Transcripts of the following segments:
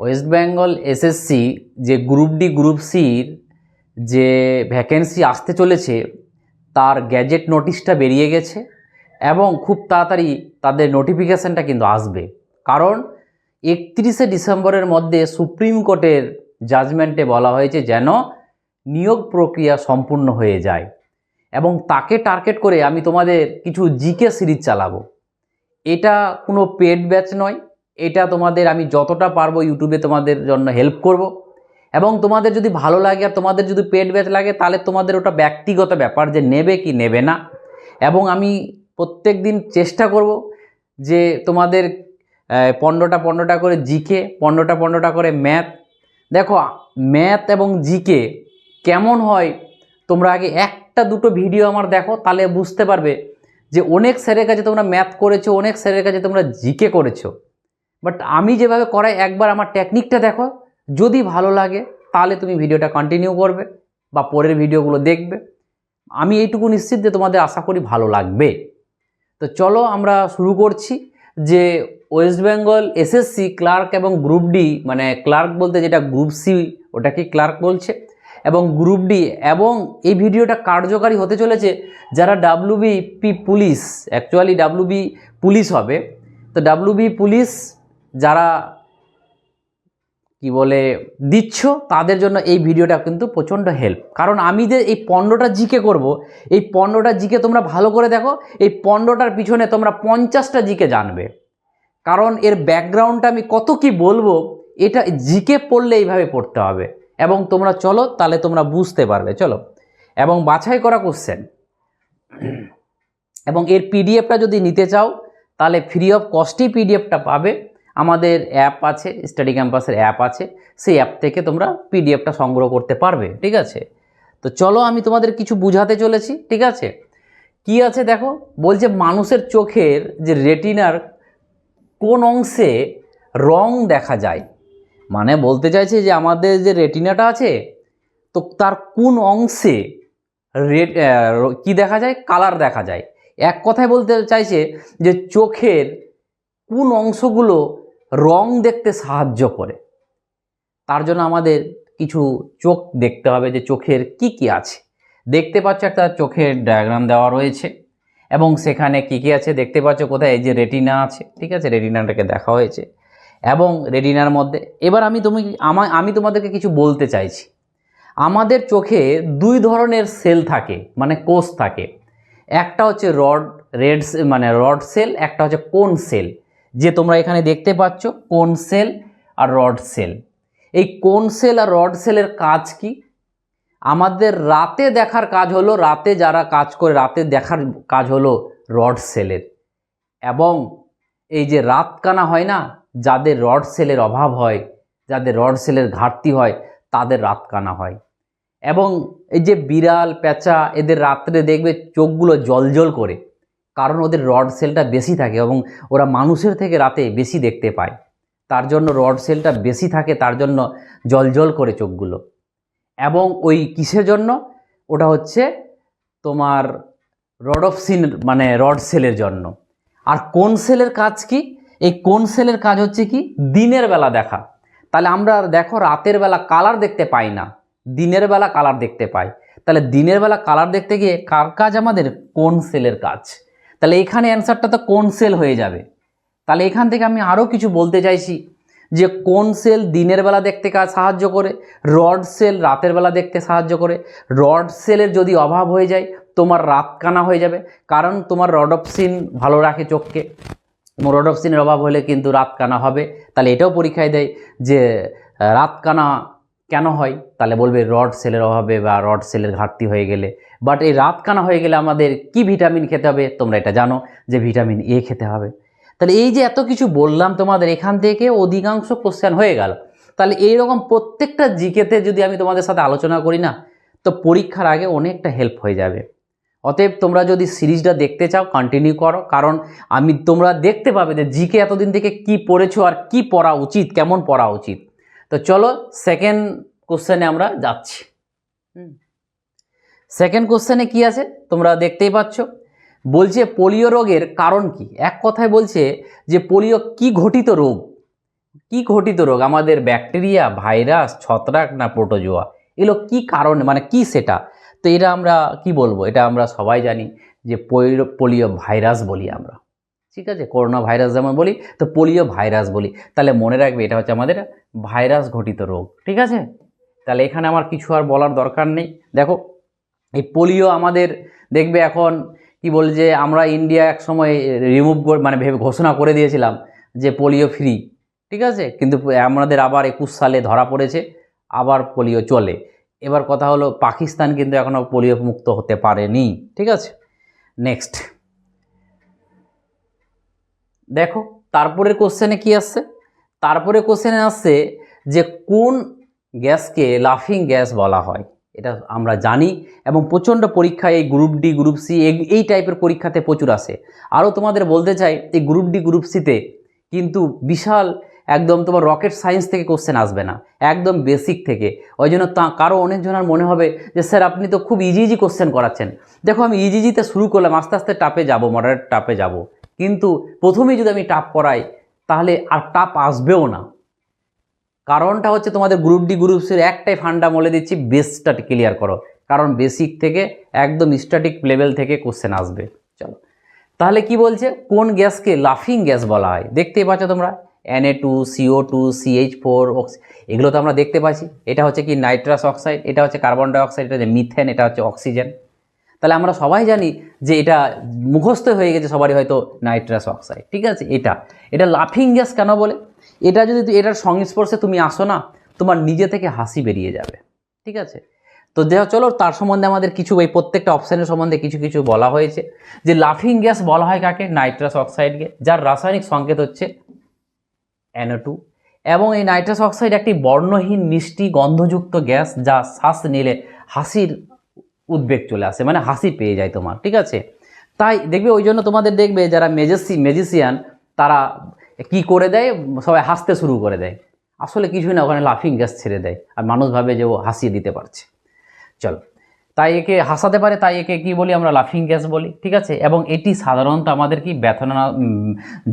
West Bengal SSC যে group D, group সির যে ভ্যাকেন্সি আসতে চলেছে, তার গ্যাজেট নোটিশটা বেরিয়ে গেছে এবং খুব তাড়াতাড়ি তাদের নোটিফিকেশানটা কিন্তু আসবে। কারণ একত্রিশে ডিসেম্বরের মধ্যে সুপ্রিম কোর্টের জাজমেন্টে বলা হয়েছে যেন নিয়োগ প্রক্রিয়া সম্পূর্ণ হয়ে যায় এবং তাকে টার্গেট করে আমি তোমাদের কিছু জিকে সিরিজ চালাবো। এটা কোনো পেড ব্যাচ নয় এটা তোমাদের আমি যতটা পারব ইউটিউবে তোমাদের জন্য হেল্প করব। এবং তোমাদের যদি ভালো লাগে আর তোমাদের যদি পেট ব্যাচ লাগে, তাহলে তোমাদের ওটা ব্যক্তিগত ব্যাপার যে নেবে কি নেবে না। এবং আমি প্রত্যেক দিন চেষ্টা করব যে তোমাদের পনেরোটা পনেরোটা করে জিকে পনেরোটা পনেরোটা করে ম্যাথ দেখো ম্যাথ এবং জিকে কেমন হয়, তোমরা আগে একটা দুটো ভিডিও আমার দেখো, তাহলে বুঝতে পারবে যে অনেক স্যারের কাছে তোমরা ম্যাথ করেছ, অনেক স্যারের কাছে তোমরা জিকে করেছ। বাট আমি যেভাবে করাই, একবার আমার টেকনিকটা দেখো। যদি ভালো লাগে, তাহলে তুমি ভিডিওটা কন্টিনিউ করবে বা পরের ভিডিওগুলো দেখবে। আমি এইটুকু নিশ্চিত যে তোমাদের আশা করি ভালো লাগবে। তো চলো আমরা শুরু করছি যে ওয়েস্ট বেঙ্গল এসএসসি ক্লার্ক এবং গ্রুপ ডি মানে ক্লার্ক বলতে যেটা গ্রুপ সি ওটাকে ক্লার্ক বলছে। এবং গ্রুপ ডি এবং এই ভিডিওটা কার্যকারী হতে চলেছে যারা WBP police actually WB police হবে। তো ডাব্লিউবি পুলিশ যারা, কি বলে, দিচ্ছ, তাদের জন্য এই ভিডিওটা কিন্তু প্রচণ্ড হেল্প কারণ আমি যে এই পনেরোটা জিকে করব, এই পনেরোটা জিকে তোমরা ভালো করে দেখো, এই পণ্যটার পিছনে তোমরা পঞ্চাশটা জিকে জানবে। কারণ এর ব্যাকগ্রাউন্ডটা আমি কত কি বলব, এটা জিকে পড়লে এইভাবে পড়তে হবে। এবং তোমরা চলো, তাহলে তোমরা বুঝতে পারবে, চলো। এবং বাছাই করা কোশ্চেন এবং এর পিডিএফটা যদি নিতে চাও, তাহলে ফ্রি অফ কস্টেই পিডিএফটা পাবে। আমাদের অ্যাপ আছে স্টাডি ক্যাম্পাসের অ্যাপ আছে, সেই অ্যাপ থেকে তোমরা পিডিএফটা সংগ্রহ করতে পারবে, ঠিক আছে? তো চলো আমি তোমাদের কিছু বুঝাতে চলেছি, ঠিক আছে? কি আছে দেখো? বলছে মানুষের চোখের যে রেটিনার কোন অংশে রং দেখা যায়। মানে বলতে চাইছে যে আমাদের যে রেটিনাটা আছে, তো তার কোন অংশে রেড কি দেখা যায়? কালার দেখা যায়। এক কথায় বলতে চাইছে যে চোখের কোন অংশগুলো রং দেখতে সাহায্য করে। তার জন্য আমাদের কিছু চোখ দেখতে হবে যে চোখের কি কি আছে। দেখতে পাচ্ছ একটা চোখের ডায়াগ্রাম দেওয়া রয়েছে এবং সেখানে কি কি আছে দেখতে পাচ্ছ কোথায়? এই যে রেটিনা আছে, ঠিক আছে? রেটিনাটাকে দেখা হয়েছে এবং রেটিনার মধ্যে, এবার আমি তুমি আমার আমি তোমাদেরকে কিছু বলতে চাইছি। আমাদের চোখে দুই ধরনের সেল থাকে মানে কোষ থাকে। একটা হচ্ছে রড রেড মানে রড সেল একটা হচ্ছে কোন সেল যে তোমরা এখানে দেখতে পাচ্ছ, কোন সেল আর রড সেল। এই কোন সেল আর রড সেলের কাজ কি? আমাদের রাতে দেখার কাজ হলো, রাতে যারা কাজ করে, রাতে দেখার কাজ হলো রড সেলের। এবং এই যে রাত কানা হয় না, যাদের রড সেলের অভাব হয়, যাদের রড সেলের ঘাটতি হয়, তাদের রাত কানা হয়। এবং এই যে বিড়াল, পেঁচা, এদের রাত্রে দেখবে চোখগুলো জলজল করে। কারণ ওদের রড সেলটা বেশি থাকে এবং ওরা মানুষের থেকে রাতে বেশি দেখতে পায়। তার জন্য রড সেলটা বেশি থাকে, তার জন্য জলজল করে চোখগুলো। এবং ওই কিসের জন্য? ওটা হচ্ছে তোমার রড রডপসিন মানে রড সেলের জন্য। আর কোন সেলের কাজ কি? এই কোন সেলের কাজ হচ্ছে কি? দিনের বেলা দেখা। তাহলে আমরা দেখো রাতের বেলা কালার দেখতে পাই না। দিনের বেলা কালার দেখতে পাই। তাহলে দিনের বেলা কালার দেখতে গিয়ে কার কাজ আমাদের? কোন সেলের কাজ? তাহলে এখানে অ্যান্সারটা তো কোন সেল হয়ে যাবে? তাহলে এখান থেকে আমি আরও কিছু বলতে চাইছি যে কোন সেল দিনের বেলা দেখতে কাজ সাহায্য করে, রড সেল রাতের বেলা দেখতে সাহায্য করে। রড সেলের যদি অভাব হয়ে যায়, তোমার রাত কানা হয়ে যাবে, কারণ তোমার রডপসিন ভালো রাখে চোখকে। রডপসিনের অভাব হলে কিন্তু রাত কানা হবে। তাহলে এটাও পরীক্ষায় দেয় যে রাত কানা কেন হয়? তাহলে বলবে রড সেলের অভাবে বা রড সেলের ঘাটতি হয়ে গেলে। বাট এই রাত কানা হয়ে গেলে আমাদের কি ভিটামিন খেতে হবে? তোমরা এটা জানো যে ভিটামিন এ খেতে হবে। তাহলে এই যে এত কিছু বললাম তোমাদের, এখান থেকে অধিকাংশ কোশ্চেন হয়ে গেল। তাহলে এইরকম প্রত্যেকটা জিকেতে যদি আমি তোমাদের সাথে আলোচনা করি না, তো পরীক্ষার আগে অনেকটা হেল্প হয়ে যাবে। অতএব তোমরা যদি সিরিজটা দেখতে চাও কন্টিনিউ করো। কারণ আমি তোমরা দেখতে পাবে যে জিকে এতদিন থেকে কি পড়েছো আর কি পড়া উচিত, কেমন পড়া উচিত। তো চলো সেকেন্ড কোশ্চেনে আমরা যাচ্ছি। সেকেন্ড কোশ্চেনে কি আছে? তোমরা দেখতেই পাচ্ছ। বলছে পোলিও রোগের কারণ কি? এক কথায় বলছে যে পোলিও কি ঘটিত রোগ? কি ঘটিত রোগ? আমাদের ব্যাকটেরিয়া ভাইরাস ছত্রাক না প্রোটোজোয়া এগুলো কি কারণে? মানে কি সেটা? তো এটা আমরা কি বলব? এটা আমরা সবাই জানি যে পোলিও পোলিও ভাইরাস বলি আমরা। ঠিক আছে? করোনা ভাইরাস যেমন বলি, তো পোলিও ভাইরাস বলি। তাহলে মনে রাখবে, এটা হচ্ছে আমাদের ভাইরাস ঘটিত রোগ। ঠিক আছে? তাহলে এখানে আমার কিছু আর বলার দরকার নেই। দেখো, এই পোলিও আমাদের দেখবে এখন কি বল যে, আমরা ইন্ডিয়া এক সময় রিমুভ মানে ভেবে ঘোষণা করে দিয়েছিলাম যে পোলিও ফ্রি ঠিক আছে? কিন্তু আমাদের আবার একুশ সালে ধরা পড়েছে, আবার পোলিও চলে। এবার কথা হলো, পাকিস্তান কিন্তু এখনও পোলিও মুক্ত হতে পারেনি। ঠিক আছে? নেক্সট দেখো, তারপরের কোশ্চেনে কি আসছে? তারপরে কোশ্চেনে আসছে যে কোন গ্যাসকে লাফিং গ্যাস বলা হয়? এটা আমরা জানি এবং প্রচণ্ড পরীক্ষায় এই গ্রুপ ডি গ্রুপ সি এই টাইপের পরীক্ষাতে প্রচুর আসে। আরও তোমাদের বলতে চাই, এই গ্রুপ ডি গ্রুপ সিতে কিন্তু বিশাল একদম তোমার রকেট সায়েন্স থেকে কোশ্চেন আসবে না, একদম বেসিক থেকে। ওই জন্য তা, কারও অনেকজনের মনে হবে যে, স্যার, আপনি তো খুব ইজি ইজি কোশ্চেন করাচ্ছেন। দেখো, আমি ইজি ইজিতে শুরু করলাম, আস্তে আস্তে টাপে যাব মডারেট টাপে যাব। কিন্তু প্রথমেই যদি আমি টাপ করাই, তাহলে আর টাপ আসবেও না। কারণটা হচ্ছে তোমাদের গ্রুপ ডি গ্রুপ সির একটাই ফান্ডা বলে দিচ্ছি বেসটা ক্লিয়ার করো। কারণ বেসিক থেকে একদম স্ট্যাটিক লেভেল থেকে কোশ্চেন আসবে। চলো। তাহলে কি বলছে? কোন গ্যাসকে লাফিং গ্যাস বলা হয়? দেখতেই পাচ্ছ তোমরা? NA two CO two CH four এগুলো তো আমরা দেখতে পাচ্ছি। এটা হচ্ছে কি নাইট্রাস অক্সাইড এটা হচ্ছে কার্বন ডাইঅক্সাইড এটা হচ্ছে মিথেন এটা হচ্ছে অক্সিজেন তাহলে আমরা সবাই জানি যে এটা মুখস্থ হয়ে গেছে সবারই হয়তো নাইট্রাস অক্সাইড, ঠিক আছে? এটা এটা লাফিং গ্যাস কেন বলে? এটা যদি এটার সংস্পর্শে তুমি আসো না, তোমার নিজে থেকে হাসি বেরিয়ে যাবে, ঠিক আছে? তো দেখ চলো, তার সম্বন্ধে আমাদের কিছু, এই প্রত্যেকটা অপশানের সম্বন্ধে কিছু কিছু বলা হয়েছে। যে লাফিং গ্যাস বলা হয় কাকে? নাইট্রাস অক্সাইডকে, যার রাসায়নিক সংকেত হচ্ছে NO2 টু এবং এই নাইট্রাস অক্সাইড একটি বর্ণহীন মিষ্টি গন্ধযুক্ত গ্যাস যা শ্বাস নিলে হাসির উদ্বেগ চলে আসে মানে হাসি পেয়ে যায় তোমার, ঠিক আছে? তাই দেখবে ওই জন্য তোমাদের দেখবে যারা মেজেসি মেজিসিয়ান তারা কি করে দেয়? সবাই হাসতে শুরু করে দেয়। আসলে কিছুই না, ওখানে লাফিং গ্যাস ছেড়ে দেয়। আর মানুষ ভাবে যে ও হাসিয়ে দিতে পারছে। চলো। তাই একে হাসাতে পারে, তাই একে কি বলি আমরা লাফিং গ্যাস বলি, ঠিক আছে? এবং এটি সাধারণত আমাদের কি ব্যথনা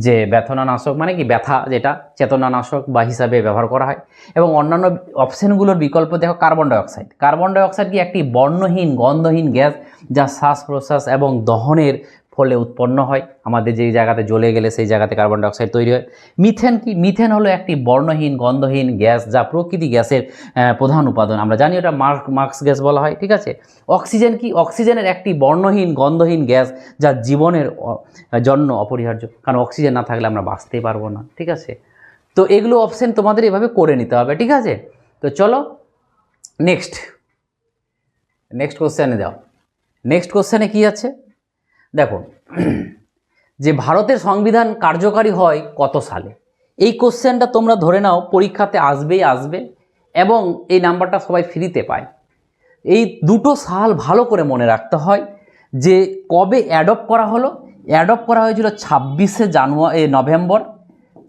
যে ব্যথনানাশক মানে কি ব্যথা যেটা, চেতনানাশক বা হিসাবে ব্যবহার করা হয়। এবং অন্যান্য অপশানগুলোর বিকল্প দেখো কার্বন ডাইঅক্সাইড কার্বন ডাইঅক্সাইড কি একটি বর্ণহীন, গন্ধহীন গ্যাস যা শ্বাস প্রশ্বাস এবং দহনের ফলে উৎপন্ন হয়। আমাদের যেই জায়গাতে জ্বলে গেলে সেই জায়গাতে কার্বন ডাইঅক্সাইড তৈরি হয়। মিথেন কি? মিথেন হলো একটি বর্ণহীন, গন্ধহীন গ্যাস যা প্রকৃতি গ্যাসের প্রধান উপাদান। আমরা জানি ওটা মার্ক মার্কস গ্যাস বলা হয়, ঠিক আছে? অক্সিজেন কি? অক্সিজেনের একটি বর্ণহীন, গন্ধহীন গ্যাস যা জীবনের জন্য অপরিহার্য। কারণ অক্সিজেন না থাকলে আমরা বাঁচতেই পারব না, ঠিক আছে? তো এগুলো অপশন তোমাদের এভাবে করে নিতে হবে, ঠিক আছে? তো চলো নেক্সট নেক্সট কোশ্চেনে যাও। নেক্সট কোশ্চেনে কি আছে? দেখো, যে ভারতের সংবিধান কার্যকারী হয় কত সালে? এই কোশ্চেনটা তোমরা ধরে নাও, পরীক্ষাতে আসবেই আসবে এবং এই নাম্বারটা সবাই ফ্রিতে পায়। এই দুটো সাল ভালো করে মনে রাখতে হয় যে কবে অ্যাডপ্ট করা হলো। অ্যাডপ্ট করা হয়েছিল ছাব্বিশে জানুয়ারি নভেম্বর,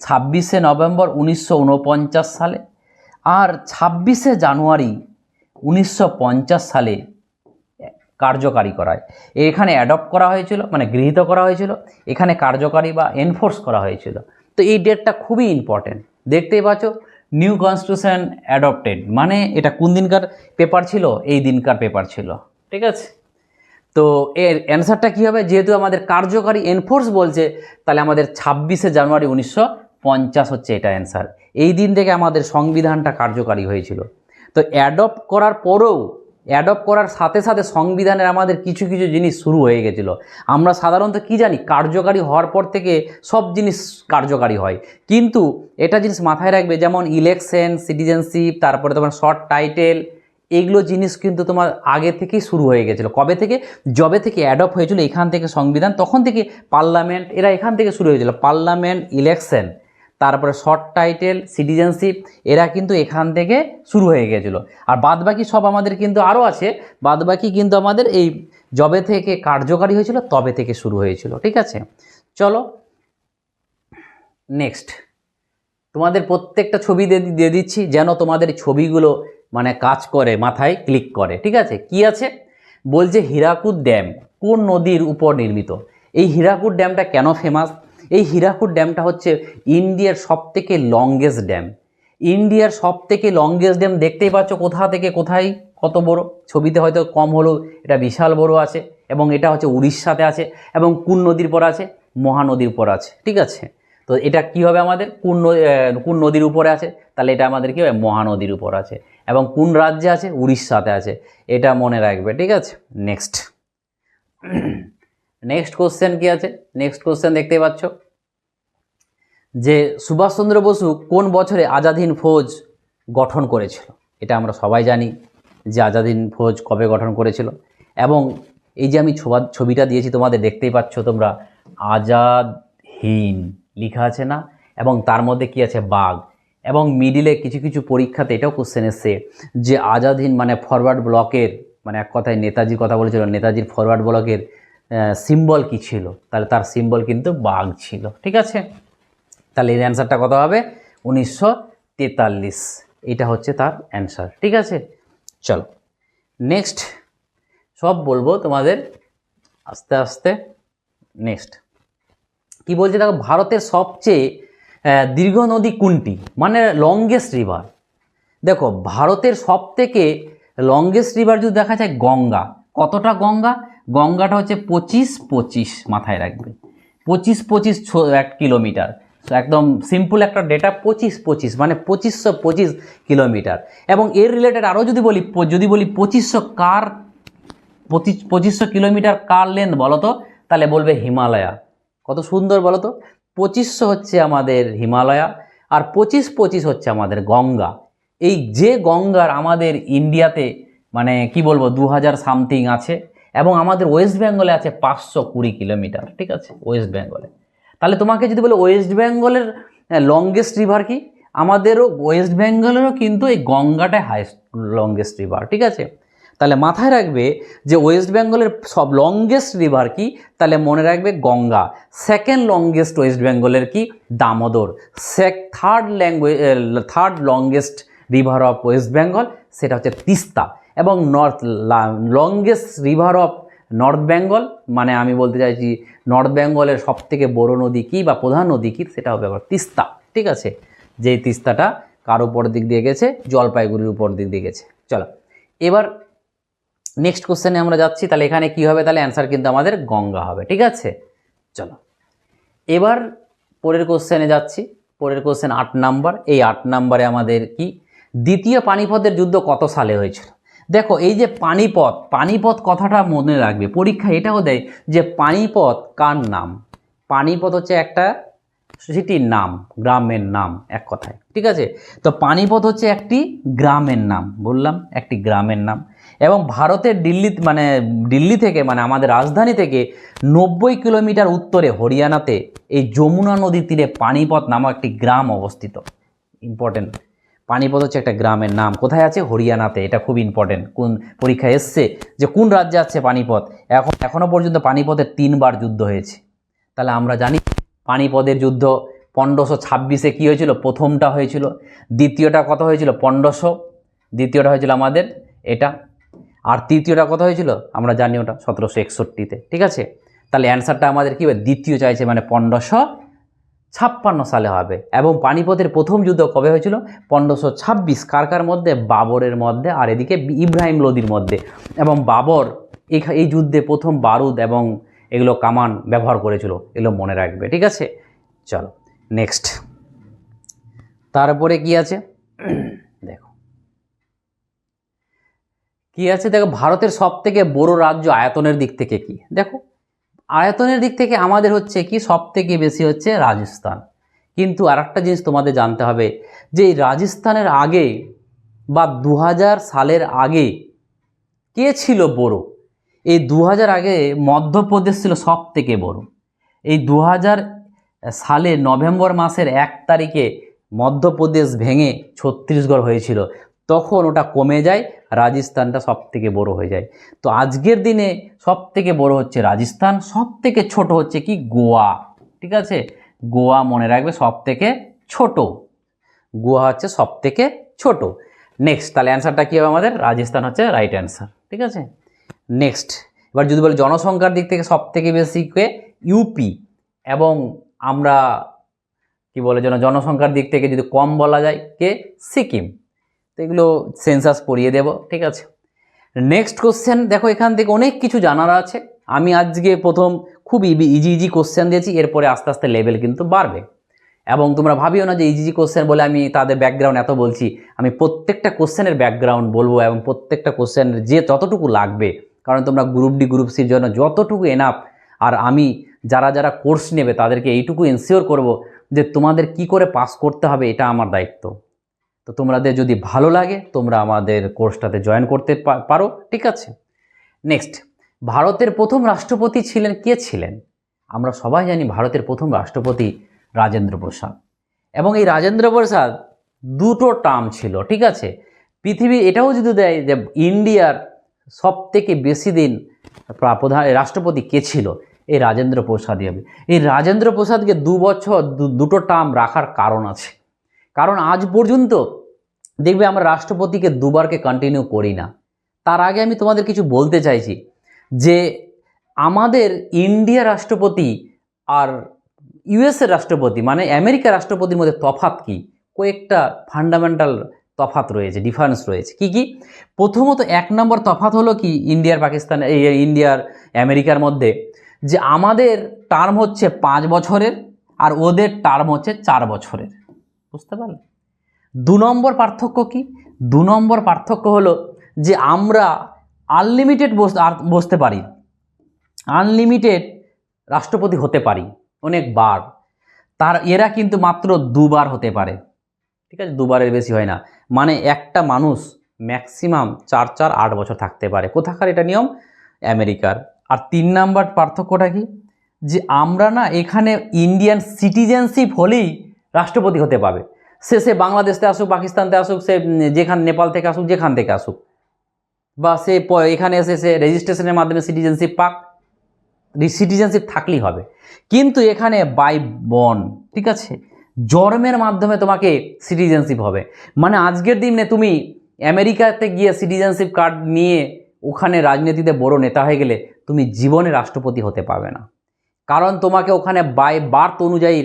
ছাব্বিশে নভেম্বর উনিশশো উনপঞ্চাশ সালে আর ছাব্বিশে জানুয়ারি উনিশশো পঞ্চাশ সালে কার্যকারী করায়। এখানে অ্যাডপ্ট করা হয়েছিল মানে গৃহীত করা হয়েছিল, এখানে কার্যকারী বা এনফোর্স করা হয়েছিল। তো এই ডেটটা খুবই ইম্পর্টেন্ট দেখতেই পাচ্ছ নিউ কনস্টিটিউশন অ্যাডপ্টেড মানে এটা কোন দিনকার পেপার ছিল? এই দিনকার পেপার ছিল। ঠিক আছে? তো এর অ্যান্সারটা কী হবে? যেহেতু আমাদের কার্যকারী এনফোর্স বলছে, তাহলে আমাদের ছাব্বিশে জানুয়ারি উনিশশো পঞ্চাশ হচ্ছে এটা অ্যান্সার এই দিন থেকে আমাদের সংবিধানটা কার্যকারী হয়েছিল। তো অ্যাডপ্ট করার পরেও অ্যাডপ্ট করার সাথে সাথে সংবিধানের আমাদের কিছু কিছু জিনিস শুরু হয়ে গেছিল। আমরা সাধারণত কি জানি, কার্যকারী হওয়ার পর থেকে সব জিনিস কার্যকারী হয়। কিন্তু এটা জিনিস মাথায় রাখবে, যেমন ইলেকশন সিটিজেনশিপ তারপরে তোমার শর্ট টাইটেল এগুলো জিনিস কিন্তু তোমার আগে থেকেই শুরু হয়ে গেছিল। কবে থেকে? জবে থেকে অ্যাডপ্ট হয়েছিল এখান থেকে সংবিধান, তখন থেকে পার্লামেন্ট, এরা এখান থেকে শুরু হয়েছিল। পার্লামেন্ট ইলেকশন তারপরে শর্ট টাইটেল সিটিজেনশিপ এরা কিন্তু এখান থেকে শুরু হয়ে গেছিল। আর বাদবাকি সব আমাদের কিন্তু আরও আছে। বাদবাকি কিন্তু আমাদের এই জবে থেকে কার্যকারী হয়েছিল, তবে থেকে শুরু হয়েছিল। ঠিক আছে? চলো নেক্সট তোমাদের প্রত্যেকটা ছবি দিয়ে দিচ্ছি, যেন তোমাদের ছবিগুলো মানে কাজ করে, মাথায় ক্লিক করে। ঠিক আছে? কি আছে? বলছে হীরাকুদ ড্যাম, কোন নদীর উপর নির্মিত? এই হীরাকুদ ড্যামটা কেন ফেমাস এই হীরাকুদ ড্যামটা হচ্ছে ইন্ডিয়ার সব থেকে লংগেস্ট ড্যাম ইন্ডিয়ার সব থেকে লংগেস্ট ড্যাম দেখতেই পাচ্ছ কোথা থেকে কোথায় কত বড়। ছবিতে হয়তো কম হলেও এটা বিশাল বড় আছে এবং এটা হচ্ছে উড়িষ্যাতে আছে এবং কোন নদীর পর আছে? মহানদীর উপর আছে, ঠিক আছে? তো এটা কি হবে আমাদের? কোন কোন নদীর উপরে আছে? তাহলে এটা আমাদের কী হবে? মহানদীর উপর আছে এবং কোন রাজ্যে আছে? উড়িষ্যাতে আছে। এটা মনে রাখবে, ঠিক আছে? নেক্সট নেক্সট কোশ্চেন কি আছে? নেক্সট কোশ্চেন দেখতে পাচ্ছ। যে সুভাষচন্দ্র বসু কোন বছরে আজাদিন ফৌজ গঠন করেছিল? এটা আমরা সবাই জানি যে আজাদিন ফৌজ কবে গঠন করেছিল। এবং এই যে আমি ছোবা- ছবিটা দিয়েছি, তোমাদের দেখতেই পাচ্ছ তোমরা। আজাদ হিন্দ লেখা আছে না? এবং তার মধ্যে কি আছে? বাঘ। এবং মিডিলে কিছু কিছু পরীক্ষাতে এটাও কোশ্চেন এসছে যে আজাদ হিন্দ মানে ফরওয়ার্ড ব্লকের মানে এক কথায় নেতাজির কথা বলেছিল, নেতাজির ফরওয়ার্ড ব্লকের সিম্বল কি ছিল? তাহলে তার সিম্বল কিন্তু বাঘ ছিল। ঠিক আছে? তাহলে এর অ্যান্সারটা কত হবে? উনিশশো তেতাল্লিশ। এটা হচ্ছে তার অ্যান্সার ঠিক আছে? চলো। নেক্সট সব বলব তোমাদের আস্তে আস্তে। নেক্সট কি বলছে দেখো? ভারতের সবচেয়ে দীর্ঘ নদী কোনটি? মানে লংগেস্ট রিভার দেখো, ভারতের সব থেকে লংগেস্ট রিভার যদি দেখা যায়, গঙ্গা। কতটা গঙ্গা? গঙ্গাটা হচ্ছে পঁচিশ পঁচিশ মাথায় রাখবে। পঁচিশ পঁচিশ ছো- এক কিলোমিটার। একদম সিম্পল একটা ডেটা পঁচিশ পঁচিশ মানে পঁচিশশো পঁচিশ কিলোমিটার। এবং এর রিলেটেড আরও যদি বলি যদি বলি পঁচিশশো কার, পঁচিশ, পঁচিশশো কিলোমিটার কার লেন্থ বলো তো, তাহলে বলবে হিমালয়া। কত সুন্দর বলো তো? পঁচিশশো হচ্ছে আমাদের হিমালয়া, আর পঁচিশ পঁচিশ হচ্ছে আমাদের গঙ্গা। এই যে গঙ্গার আমাদের ইন্ডিয়াতে মানে কি বলব দু হাজার সামথিং আছে। এবং আমাদের ওয়েস্ট বেঙ্গলে আছে পাঁচশো কুড়ি কিলোমিটার, ঠিক আছে? ওয়েস্ট বেঙ্গলে। তাহলে তোমাকে যদি বলে ওয়েস্ট বেঙ্গলের লংগেস্ট রিভার কি? আমাদেরও ওয়েস্ট বেঙ্গলেরও কিন্তু এই গঙ্গাটাই হাইস্ট লংগেস্ট রিভার ঠিক আছে? তাহলে মাথায় রাখবে যে ওয়েস্ট বেঙ্গলের সব লংগেস্ট রিভার কি? তাহলে মনে রাখবে গঙ্গা। সেকেন্ড লংগেস্ট ওয়েস্ট বেঙ্গলের কি? দামোদর। সেক third language third longest river of West Bengal, সেটা হচ্ছে তিস্তা। এবং north longest river of north Bengal মানে আমি বলতে চাইছি নর্থ বেঙ্গলের সব থেকে বড় নদী কী বা প্রধান নদী কী সেটা হবে আবার তিস্তা, ঠিক আছে? যেই তিস্তাটা কার উপর দিক দিয়ে গেছে? জলপাইগুড়ির উপর দিক দিয়ে গেছে। চলো, এবার নেক্সট কোশ্চেনে আমরা যাচ্ছি, তাহলে এখানে কি হবে? তাহলে অ্যান্সার কিন্তু আমাদের গঙ্গা হবে, ঠিক আছে? চলো, এবার পরের কোশ্চেনে যাচ্ছি। পরের কোশ্চেন আট নাম্বার এই আট নাম্বারে আমাদের কি? দ্বিতীয় পানিপথের যুদ্ধ কত সালে হয়েছিল? দেখো, এই যে পানিপথ পানিপথ কথাটা মনে রাখবে পরীক্ষা এটাও দেয় যে পানিপথ কার নাম? পানিপথ হচ্ছে একটা সিটির নাম, গ্রামের নাম এক কথায়, ঠিক আছে? তো পানিপথ হচ্ছে একটি গ্রামের নাম, বললাম, একটি গ্রামের নাম। এবং ভারতের দিল্লি মানে দিল্লি থেকে মানে আমাদের রাজধানী থেকে নব্বই কিলোমিটার উত্তরে হরিয়ানাতে এই যমুনা নদীর তীরে পানিপথ নামক একটি গ্রাম অবস্থিত। ইম্পর্টেন্ট পানিপথ হচ্ছে একটা গ্রামের নাম। কোথায় আছে? হরিয়ানাতে। এটা খুব ইম্পর্টেন্ট কোন পরীক্ষা এসছে যে কোন রাজ্যে আছে পানিপথ? এখন এখনও পর্যন্ত পানিপথের তিনবার যুদ্ধ হয়েছে। তাহলে আমরা জানি পানিপথের যুদ্ধ পনেরোশো ছাব্বিশে কী হয়েছিল? প্রথমটা হয়েছিল। দ্বিতীয়টা কত হয়েছিল? পনেরোশো। দ্বিতীয়টা হয়েছিল আমাদের এটা। আর তৃতীয়টা কত হয়েছিল? আমরা জানি ওটা সতেরোশো একষট্টিতে। ঠিক আছে? তাহলে অ্যান্সারটা আমাদের কী হবে? দ্বিতীয় চাইছে মানে পনেরোশো ছাপ্পান্ন সালে হবে। এবং পানিপথের প্রথম যুদ্ধ কবে হয়েছিল? পনেরোশো ছাব্বিশ কার কার মধ্যে, বাবরের মধ্যে, আর এদিকে ইব্রাহিম লোদির মধ্যে। এবং বাবর এই এই যুদ্ধে প্রথম বারুদ এবং এগুলো কামান ব্যবহার করেছিল, এগুলো মনে রাখবে, ঠিক আছে? চলো নেক্সট তারপরে কি আছে? দেখো। কি আছে? দেখো, ভারতের সব থেকে বড় রাজ্য আয়তনের দিক থেকে কি? দেখো আয়তনের দিক থেকে আমাদের হচ্ছে কি সব থেকে বেশি হচ্ছে রাজস্থান। কিন্তু আর একটা জিনিস তোমাদের জানতে হবে, যে রাজস্থানের আগে বা দু হাজার সালের আগে কে ছিল বড়? এই দু হাজার আগে মধ্যপ্রদেশ ছিল সব থেকে বড়। এই দু হাজার সালে নভেম্বর মাসের এক তারিখে মধ্যপ্রদেশ ভেঙে ছত্তিশগড় হয়েছিল। তখন ওটা কমে যায়, রাজস্থানটা সব থেকে বড় হয়ে যায়। তো আজকের দিনে সব থেকে বড় হচ্ছে রাজস্থান সব থেকে ছোট হচ্ছে কি গোয়া। ঠিক আছে? গোয়া মনে রাখবে সব থেকে ছোট। গোয়া হচ্ছে সব থেকে ছোট। নেক্সট তাহলে অ্যান্সারটা কী হবে আমাদের? রাজস্থান হচ্ছে রাইট অ্যান্সার ঠিক আছে? নেক্সট এবার যদি বলি জনসংখ্যার দিক থেকে সব থেকে বেশি কে? ইউপি এবং আমরা কি বলে যেন, জনসংখ্যার দিক থেকে যদি কম বলা যায়, কে? সিকিম। তো এগুলো সেন্সাস পড়িয়ে দেব, ঠিক আছে? নেক্সট কোশ্চেন দেখো এখান থেকে অনেক কিছু জানার আছে। আমি আজকে প্রথম খুব ইজি ইজি কোশ্চেন দিয়েছি, এরপরে আস্তে আস্তে লেভেল কিন্তু বাড়বে। এবং তোমরা ভাবিও না যে ইজি কোশ্চেন বলে আমি তাদের ব্যাকগ্রাউন্ড এত বলছি। আমি প্রত্যেকটা কোশ্চেনের ব্যাকগ্রাউন্ড বলব এবং প্রত্যেকটা কোশ্চেনের যে যতটুকু লাগবে। কারণ তোমরা গ্রুপ ডি গ্রুপ সির জন্য যতটুকু এনাফ আর আমি যারা যারা কোর্স নেবে তাদেরকে এইটুকু এনশিওর করব যে তোমাদের কি করে পাস করতে হবে, এটা আমার দায়িত্ব। তো তোমাদের যদি ভালো লাগে, তোমরা আমাদের কোর্সটাতে জয়েন করতে পারো। ঠিক আছে? নেক্সট ভারতের প্রথম রাষ্ট্রপতি ছিলেন কে ছিলেন? আমরা সবাই জানি ভারতের প্রথম রাষ্ট্রপতি রাজেন্দ্র প্রসাদ। এবং এই রাজেন্দ্র প্রসাদ দুটো টার্ম ছিল, ঠিক আছে? পৃথিবীর এটাও যদি দেয় যে ইন্ডিয়ার সব থেকে বেশি দিন প্রধান রাষ্ট্রপতি কে ছিল? এই রাজেন্দ্র প্রসাদই হবে। এই রাজেন্দ্র প্রসাদকে দু বছর দুটো টার্ম রাখার কারণ আছে। কারণ আজ পর্যন্ত দেখবে আমরা রাষ্ট্রপতিকে দুবারকে কন্টিনিউ করি না। তার আগে আমি তোমাদের কিছু বলতে চাইছি যে আমাদের ইন্ডিয়া রাষ্ট্রপতি আর ইউএসের রাষ্ট্রপতি মানে আমেরিকা রাষ্ট্রপতির মধ্যে তফাত কি? কয়েকটা ফান্ডামেন্টাল তফাত রয়েছে ডিফারেন্স রয়েছে। কি কি? প্রথমত এক নম্বর তফাত হলো কি ইন্ডিয়ার পাকিস্তান ইন্ডিয়ার আমেরিকার মধ্যে যে আমাদের টার্ম হচ্ছে পাঁচ বছরের আর ওদের টার্ম হচ্ছে চার বছরের। বুঝতে পারলে? দু নম্বর পার্থক্য কি? দু নম্বর পার্থক্য হলো যে আমরা আনলিমিটেড বসতে পারি। আনলিমিটেড রাষ্ট্রপতি হতে পারি অনেকবার। তার, এরা কিন্তু মাত্র দুবার হতে পারে। ঠিক আছে? দুবারের বেশি হয় না। মানে একটা মানুষ ম্যাক্সিমাম চার চার, আট বছর থাকতে পারে। কোথাকার এটা নিয়ম? আমেরিকার। আর তিন নাম্বার পার্থক্যটা কি? যে আমরা না এখানে ইন্ডিয়ান সিটিজেনশিপ হলেই রাষ্ট্রপতি হতে পাবে। সে সে বাংলাদেশতে আসুক, পাকিস্তানতে আসুক, সে যেখান, নেপাল থেকে আসুক, যেখান থেকে আসুক। বা সে এখানে এসে সে রেজিস্ট্রেশনের মাধ্যমে সিটিজেনশিপ পাক। সিটিজেনশিপ থাকলেই হবে। কিন্তু এখানে বাই বন ঠিক আছে? জন্মের মাধ্যমে তোমাকে সিটিজেনশিপ হবে। মানে আজকের দিনে তুমি আমেরিকাতে গিয়ে সিটিজেনশিপ কার্ড নিয়ে ওখানে রাজনীতিতে বড় নেতা হয়ে গেলে তুমি জীবনে রাষ্ট্রপতি হতে পারবে না। কারণ তোমাকে ওখানে বাই বার্থ অনুযায়ী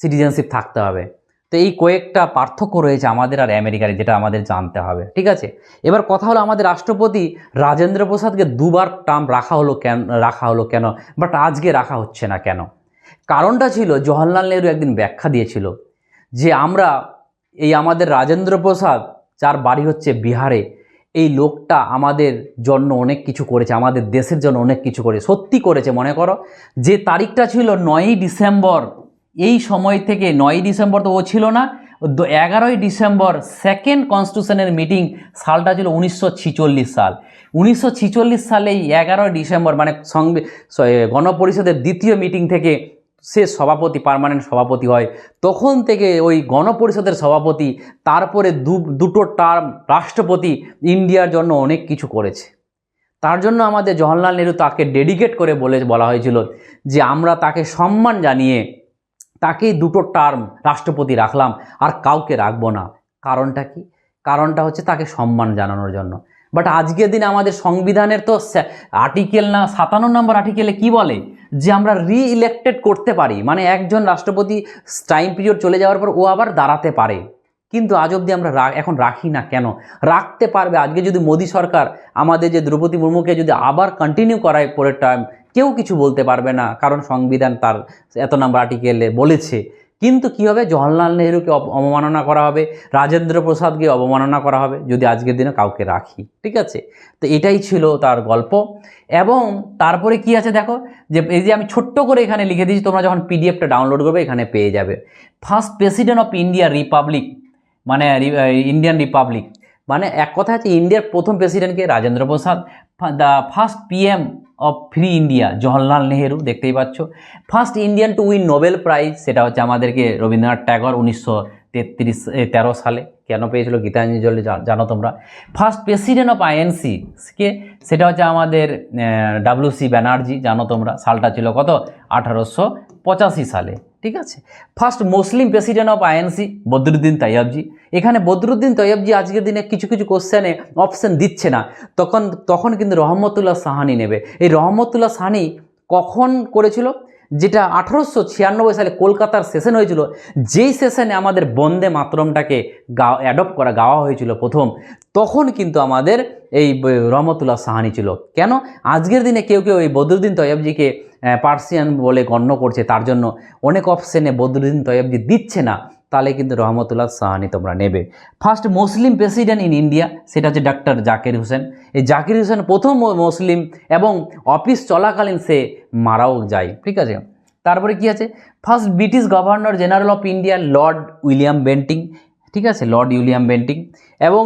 সিটিজেনশিপ থাকতে হবে। তো এই কয়েকটা পার্থক্য রয়েছে আমাদের আর আমেরিকার, যেটা আমাদের জানতে হবে, ঠিক আছে? এবার কথা হলো আমাদের রাষ্ট্রপতি রাজেন্দ্র প্রসাদকে দুবার টার্ম রাখা হলো কেন, রাখা হলো কেন? বাট আজকে রাখা হচ্ছে না কেন? কারণটা ছিল জওহরলাল নেহরু একদিন ব্যাখ্যা দিয়েছিল যে আমরা এই আমাদের রাজেন্দ্র প্রসাদ, যার বাড়ি হচ্ছে বিহারে, এই লোকটা আমাদের জন্য অনেক কিছু করেছে, আমাদের দেশের জন্য অনেক কিছু করে সত্যি করেছে, মনে করো? যে তারিখটা ছিল নয়ই ডিসেম্বর এই সময় থেকে নয়ই ডিসেম্বর তো ও ছিল না এগারোই ডিসেম্বর সেকেন্ড কনস্টিটিউশনের মিটিং সালটা ছিল উনিশশো সাল। উনিশশো সালে এই এগারোই ডিসেম্বর মানে গণপরিষদের দ্বিতীয় মিটিং থেকে সে সভাপতি পার্মানেন্ট সভাপতি হয়। তখন থেকে ওই গণপরিষদের সভাপতি, তারপরে দু, দুটো টার্ম রাষ্ট্রপতি ইন্ডিয়ার জন্য অনেক কিছু করেছে। তার জন্য আমাদের জওহরলাল নেহরু তাকে ডেডিকেট করে বলে, বলা হয়েছিল যে আমরা তাকে সম্মান জানিয়ে তাকেই দুটো টার্ম রাষ্ট্রপতি রাখলাম, আর কাউকে রাখব না। কারণটা কি? কারণটা হচ্ছে তাকে সম্মান জানানোর জন্য। বাট আজকের দিনে আমাদের সংবিধানের তো আর্টিকেল না, সাতান্ন নম্বর আর্টিকেলে কি বলে? যে আমরা রি ইলেক্টেড করতে পারি। মানে একজন রাষ্ট্রপতি টাইম পিরিয়ড চলে যাওয়ার পর ও আবার দাঁড়াতে পারে। কিন্তু আজ অবধি আমরা এখন রাখি না কেন? রাখতে পারবে। আজকে যদি মোদী সরকার আমাদের যে দ্রৌপদী মুর্মুকে যদি আবার কন্টিনিউ করায় পরের টাইম কেউ কিছু বলতে পারবে না, কারণ সংবিধান তার এত নাম্বার আর্টিকেলে বলেছে। কিন্তু কি হবে? জওহরলাল নেহরুকে অবমাননা করা হবে রাজেন্দ্র প্রসাদকে অবমাননা করা হবে, যদি আজকের দিনে কাউকে রাখি, ঠিক আছে? তো এটাই ছিল তার গল্প। এবং তারপরে কি আছে দেখো? যে এই যে আমি ছোট্ট করে এখানে লিখে দিয়েছি, তোমরা যখন পিডিএফটা ডাউনলোড করবে, এখানে পেয়ে যাবে। First president of India republic মানে ইন্ডিয়ান রিপাবলিক মানে এক কথা আছে ইন্ডিয়ার প্রথম প্রেসিডেন্টকে Rajendra Prasad the first PM of free India Jawaharlal Nehru দেখতেই পাচ্ছ। First Indian to win Nobel prize সেটা হচ্ছে আমাদেরকে রবীন্দ্রনাথ ট্যাগর উনিশশো তেত্রিশ তেরো সালে। কেন পেয়েছিল? গীতাঞ্জলি জানো তোমরা। ফার্স্ট প্রেসিডেন্ট অফ আইএনসি কে? সেটা হচ্ছে আমাদের ডাব্লিউসি ব্যানার্জি জানো তোমরা। সালটা ছিল কত? আঠারোশো পঁচাশি সালে। ঠিক আছে? First Muslim president of INC Badruddin Tyabji এখানে বদরুদ্দিন তৈয়বজি আজকের দিনে কিছু কিছু কোশ্চেনে অপশন দিচ্ছে না। তখন তখন কিন্তু রহমতুল্লাহ সাহানি নেবে। এই রহমতুল্লাহ সাহানি কখন করেছিল? যেটা আঠারোশো ছিয়ানব্বই সালে কলকাতার সেশন হয়েছিল, যেই সেশনে আমাদের বন্দে মাতরমটাকে গা অ্যাডপ্ট করা, গাওয়া হয়েছিল প্রথম, তখন কিন্তু আমাদের এই রহমতুল্লাহ সাহানি ছিল। কেন? আজকের দিনে কেউ কেউ এই বদরুদ্দিন তৈয়বজিকে পার্সিয়ান বলে গণ্য করছে, তার জন্য অনেক অপশানে বদরুদ্দিন তৈয়বজি দিচ্ছে না। তাহলে কিন্তু রহমতুল্লাহ সাহানি তোমরা নেবে। First Muslim president in India সেটা হচ্ছে ডক্টর জাকির হোসেন এই জাকির হোসেন প্রথম মুসলিম এবং অফিস চলাকালীন সে মারাও যায়, ঠিক আছে? তারপরে কি আছে? First British governor general of India Lord William Bentinck ঠিক আছে? লর্ড উইলিয়াম বেন্টিং এবং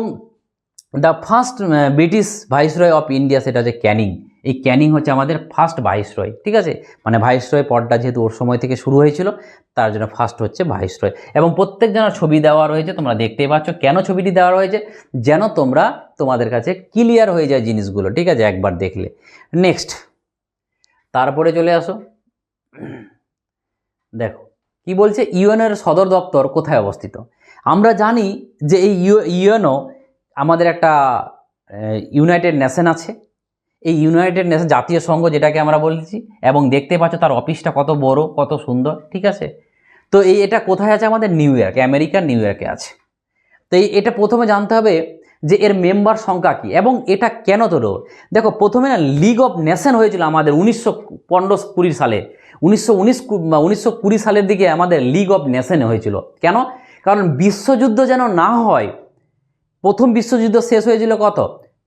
the first British viceroy of India সেটা হচ্ছে ক্যানিং এই ক্যানিং হচ্ছে আমাদের ফার্স্ট ভাইসরয় ঠিক আছে? মানে ভাইসরয় পদটা যেহেতু ওর সময় থেকে শুরু হয়েছিল, তার জন্য ফার্স্ট হচ্ছে ভাইসরয় এবং প্রত্যেকজনের ছবি দেওয়া রয়েছে, তোমরা দেখতেই পাচ্ছ কেন ছবিটি দেওয়া রয়েছে, যেন তোমরা তোমাদের কাছে ক্লিয়ার হয়ে যায় জিনিসগুলো, ঠিক আছে? একবার দেখলে। নেক্সট তারপরে চলে আসো। দেখো, কি বলছে? ইউএনের সদর দপ্তর কোথায় অবস্থিত? আমরা জানি যে এই ইউএনও আমাদের একটা ইউনাইটেড নেশন আছে এই ইউনাইটেড নেশন জাতীয় সংঘ যেটাকে আমরা বলছি, এবং দেখতে পাচ্ছ তার অফিসটা কত বড়, কত সুন্দর, ঠিক আছে? তো এই এটা কোথায় আছে আমাদের? নিউ ইয়র্কে আমেরিকার নিউ ইয়র্কে আছে। তো এই এটা প্রথমে জানতে হবে যে এর মেম্বার সংখ্যা কী, এবং এটা কেন তোলো দেখো, প্রথমে না লিগ অফ নেশন হয়েছিল আমাদের উনিশশো পনেরো কুড়ি সালে। উনিশশো উনিশ উনিশশো কুড়ি সালের দিকে আমাদের লিগ অফ নেশন হয়েছিল। কেন? কারণ বিশ্বযুদ্ধ যেন না হয়, প্রথম বিশ্বযুদ্ধ শেষ হয়েছিল কত?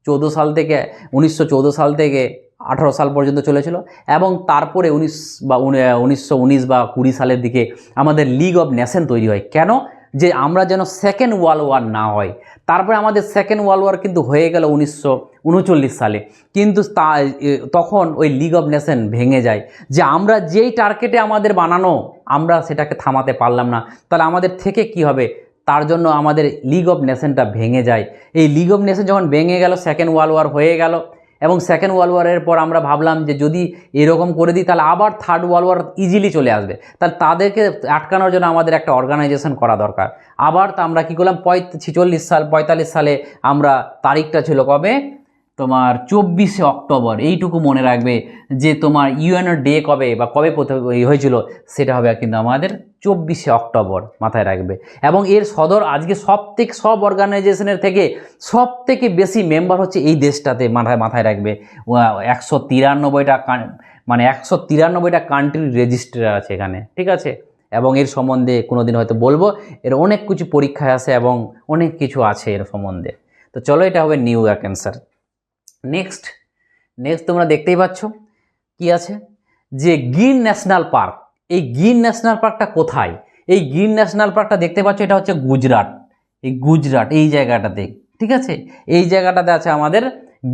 চৌদ্দ সাল থেকে, উনিশশো চৌদ্দ সাল থেকে আঠারো সাল পর্যন্ত চলেছিল এবং তারপরে উনিশ বা উনি- উনিশশো উনিশ বা কুড়ি সালের দিকে আমাদের লিগ অব নেশন তৈরি হয়। কেন? যে আমরা যেন সেকেন্ড ওয়ার্ল্ড ওয়ার না হয়। তারপরে আমাদের সেকেন্ড ওয়ার্ল্ড ওয়ার কিন্তু হয়ে গেল উনিশশো উনচল্লিশ সালে। কিন্তু তা তখন ওই লিগ অব নেশন ভেঙে যায়। যে আমরা যেই টার্গেটে আমাদের বানানো, আমরা সেটাকে থামাতে পারলাম না। তাহলে আমাদের থেকে কি হবে? তার জন্য আমাদের লিগ অফ নেশনটা ভেঙে যায়। এই লিগ অফ নেশন যখন ভেঙে গেল সেকেন্ড ওয়ার্ল্ড ওয়ার হয়ে গেল, এবং সেকেন্ড ওয়ার্ল্ড ওয়ারের পর আমরা ভাবলাম যে যদি এরকম করে দিই, তাহলে আবার থার্ড ওয়ার্ল্ড ওয়ার ইজিলি চলে আসবে। তাহলে তাদেরকে আটকানোর জন্য আমাদের একটা অর্গানাইজেশন করা দরকার। আবার তা আমরা কী করলাম পঁয় ছিচল্লিশ সাল, পঁয়তাল্লিশ সালে আমরা তারিখটা ছিল কবে? তোমার চব্বিশে অক্টোবর, এইটুকু মনে রাখবে যে তোমার ইউএনও ডে কবে বা কবে হয়েছিল, সেটা হবে কিন্তু আমাদের চব্বিশে অক্টোবর মাথায় রাখবে। এবং এর সদর আজকে সব থেকে সব অর্গানাইজেশনের থেকে সব থেকে বেশি মেম্বার হচ্ছে এই দেশটাতে মাথায় মাথায় রাখবে। একশো তিরানব্বইটা মানে একশো তিরানব্বইটা কান্ট্রি রেজিস্টার আছে এখানে, ঠিক আছে? এবং এর সম্বন্ধে কোনো দিন হয়তো বলব, এর অনেক কিছু পরীক্ষায় আসে এবং অনেক কিছু আছে এর সম্বন্ধে। তো চলো, এটা হবে New York answer. Next next তোমরা দেখতেই পাচ্ছ কি আছে? যে গির ন্যাশনাল পার্ক। এই গির ন্যাশনাল পার্কটা কোথায়? এই গির ন্যাশনাল পার্কটা দেখতে পাচ্ছ, এটা হচ্ছে গুজরাট। এই গুজরাট, এই জায়গাটাতে, ঠিক আছে? এই জায়গাটাতে আছে আমাদের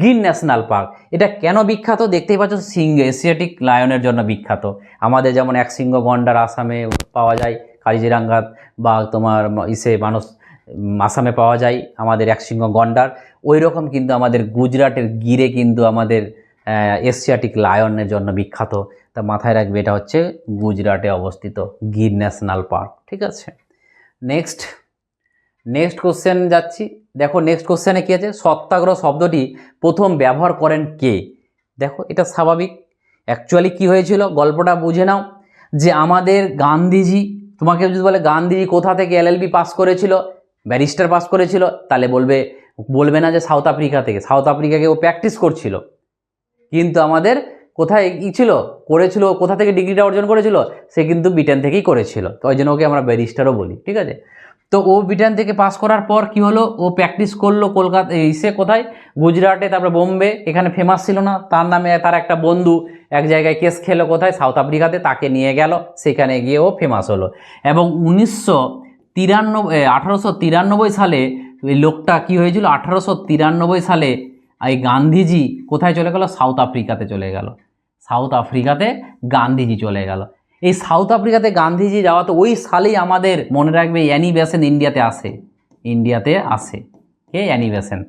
গির ন্যাশনাল পার্ক। এটা কেন বিখ্যাত? দেখতেই পাচ্ছ সিংহ এশিয়াটিক লায়নের জন্য বিখ্যাত। আমাদের যেমন এক সিংহ গন্ডার আসামে পাওয়া যায় কাজিরাঙ্গাত বা তোমার ইসে মানুষ আসামে পাওয়া যায় আমাদের এক সিংহ গন্ডার। ওই রকম কিন্তু আমাদের গুজরাটের গিরে কিন্তু আমাদের এশিয়াটিক লায়নের জন্য বিখ্যাত। তা মাথায় রাখবে, এটা হচ্ছে গুজরাটে অবস্থিত গির ন্যাশনাল পার্ক, ঠিক আছে? নেক্সট নেক্সট কোশ্চেন যাচ্ছি। দেখো নেক্সট কোশ্চেনে কী আছে? সত্যাগ্রহ শব্দটি প্রথম ব্যবহার করেন কে? দেখো, এটা স্বাভাবিক। অ্যাকচুয়ালি কি হয়েছিল? গল্পটা বুঝে নাও। যে আমাদের গান্ধীজি, তোমাকে যদি বলে, গান্ধীজি কোথা থেকে এলএলবি পাস করেছিল? ব্যারিস্টার পাস করেছিল, তাহলে বলবে বলবে না যে সাউথ আফ্রিকা থেকে। সাউথ আফ্রিকাকে ও প্র্যাকটিস করছিল। কিন্তু আমাদের কোথায় ই ছিল? করেছিল, কোথা থেকে ডিগ্রিটা অর্জন করেছিল? সে কিন্তু ব্রিটেন থেকেই করেছিল। তো ওই জন্য ওকে আমরা ব্যারিস্টারও বলি, ঠিক আছে? তো ও ব্রিটেন থেকে পাস করার পর কি হলো? ও প্র্যাকটিস করল কলকাতা সে কোথায়? গুজরাটে, তারপরে বোম্বে, এখানে ফেমাস ছিল না। তার নামে তার একটা বন্ধু এক জায়গায় কেস খেলো কোথায়? সাউথ আফ্রিকাতে, তাকে নিয়ে গেল। সেখানে গিয়ে ও ফেমাস হলো। এবং উনিশশো তিরানব্বই আঠারোশো তিরানব্বই সালে ওই লোকটা কি হয়েছিল? আঠারোশো তিরানব্বই সালে এই গান্ধীজি কোথায় চলে গেল? সাউথ আফ্রিকাতে চলে গেল। সাউথ আফ্রিকাতে গান্ধীজি চলে গেল। এই সাউথ আফ্রিকাতে গান্ধীজি যাওয়া তো ওই সালেই আমাদের মনে রাখবে অ্যানি বেসেন্ট ইন্ডিয়াতে আসে। ইন্ডিয়াতে আসে। কে? Annie Besant.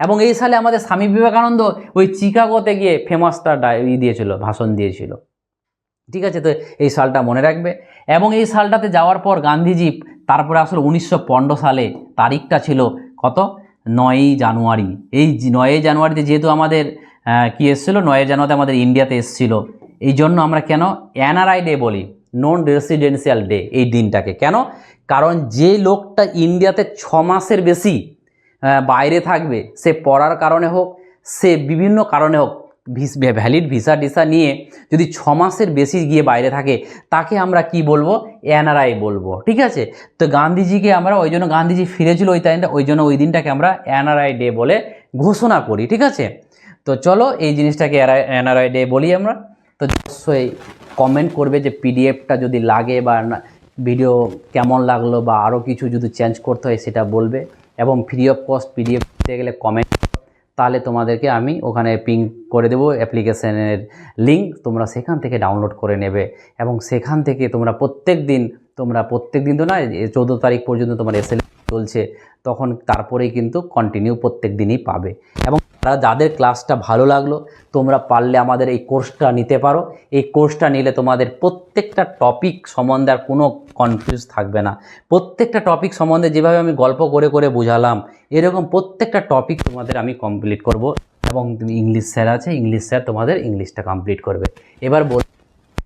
এবং এই সালে আমাদের স্বামী বিবেকানন্দ ওই চিকাগোতে গিয়ে ফেমাস তার ই দিয়েছিল, ভাষণ দিয়েছিল। ঠিক আছে? তো এই সালটা মনে রাখবে। এবং এই সালটাতে যাওয়ার পর গান্ধীজি, তারপরে আসলে উনিশশো পনেরো সালে তারিখটা ছিল কত? নয়ই জানুয়ারি। এই নয়ই জানুয়ারিতে যেহেতু আমাদের কি এসেছিল? নয়ই জানুয়ারিতে আমাদের ইন্ডিয়াতে এসেছিল। এই জন্য আমরা কেন? এনআরআই ডে বলি, নন রেসিডেন্সিয়াল ডে এই দিনটাকে। কেন? কারণ যে লোকটা ইন্ডিয়াতে ছ মাসের বেশি বাইরে থাকবে, সে পড়ার কারণে হোক, সে বিভিন্ন কারণে হোক ভ্যালিড ভিসা টিসা নিয়ে যদি ছ মাসের বেশি গিয়ে বাইরে থাকে, তাকে আমরা কি বলব? এনআরআই বলব, ঠিক আছে? তো গান্ধীজিকে আমরা ওই জন্য গান্ধীজি ফিরেছিল ওই টাইমটা ওই জন্য ওই দিনটাকে আমরা এনআরআই ডে বলে ঘোষণা করি, ঠিক আছে? তো চলো এই জিনিসটাকে এনআরআই ডে বলি আমরা। তো অবশ্যই কমেন্ট করবে যে পিডিএফটা যদি লাগে বা ভিডিও কেমন লাগল বা আরও কিছু যদি চেঞ্জ করতে হয় সেটা বলবে। এবং ফ্রি অফ কস্ট পিডিএফ দিতে গেলে কমেন্ট তাহলে তোমাদেরকে আমি ওখানে পিং করে দেবো অ্যাপ্লিকেশানের লিঙ্ক তোমরা সেখান থেকে ডাউনলোড করে নেবে। এবং সেখান থেকে তোমরা প্রত্যেক দিন, তোমরা প্রত্যেক দিন তো না চৌদ্দ তারিখ পর্যন্ত তোমার এসএল চলছে, তখন তারপরেই কিন্তু কন্টিনিউ প্রত্যেক দিনই পাবে। এবং যাদের ক্লাসটা ভালো লাগল, তোমরা পারলে আমাদের এই কোর্সটা নিতে পারো। এই কোর্সটা নিলে তোমাদের প্রত্যেকটা টপিক সম্বন্ধে আর কোনো কনফিউজ থাকবে না। প্রত্যেকটা টপিক সম্বন্ধে যেভাবে আমি গল্প করে করে বুঝালাম, এরকম প্রত্যেকটা টপিক তোমাদের আমি কমপ্লিট করব। এবং তুমি ইংলিশ স্যার আছে ইংলিশ স্যার তোমাদের ইংলিশটা কমপ্লিট করবে। এবার বল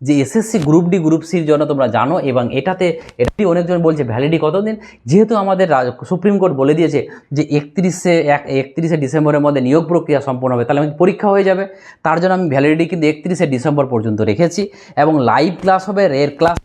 যে এসএসসি গ্রুপ ডি গ্রুপ সির জন্য তোমরা জানো এবং এটাতে এটাই অনেকজন বলছে ভ্যালিডি কতদিন? যেহেতু আমাদের সুপ্রিম কোর্ট বলে দিয়েছে যে একত্রিশে এক, একত্রিশে ডিসেম্বরের মধ্যে নিয়োগ প্রক্রিয়া সম্পন্ন হবে, তাহলে আমি পরীক্ষা হয়ে যাবে। তার জন্য আমি ভ্যালিডিটি কিন্তু একত্রিশে ডিসেম্বর পর্যন্ত রেখেছি এবং লাইভ ক্লাস হবে রের ক্লাস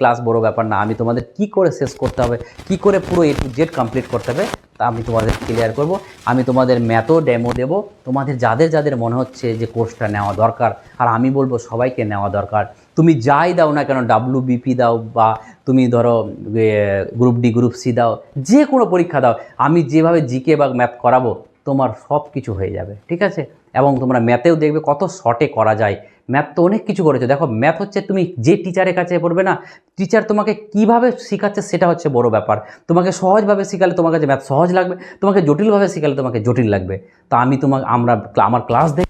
ক্লাস বড় ব্যাপার না, আমি তোমাদের কি করে শেষ করতে হবে, কি করে পুরো এ টু জেড কমপ্লিট করতে হবে, তা আমি তোমাদের ক্লিয়ার করব। আমি তোমাদের ম্যাথও ডেমো দেব, তোমাদের যাদের যাদের মনে হচ্ছে যে কোর্সটা নেওয়া দরকার, আর আমি বলব সবাইকে নেওয়া দরকার। তুমি যাই দাও না কেন ডাব্লু বিপি দাও বা তুমি ধরো গ্রুপ ডি গ্রুপ সি দাও, যে কোনো পরীক্ষা দাও, আমি যেভাবে জিকে বা ম্যাথ করাবো, তোমার সব কিছু হয়ে যাবে, ঠিক আছে? এবং তোমরা ম্যাথেও দেখবে কত শর্টে করা যায়। ম্যাথ তো অনেক কিছু করেছ। দেখো ম্যাথ হচ্ছে তুমি যে টিচারের কাছে পড়বে না টিচার তোমাকে কীভাবে শেখাচ্ছে সেটা হচ্ছে বড় ব্যাপার। তোমাকে সহজভাবে শেখালে তোমার কাছে ম্যাথ সহজ লাগবে, তোমাকে জটিলভাবে শেখালে তোমাকে জটিল লাগবে। তা আমি তোমাকে আমরা আমার ক্লাস দেখ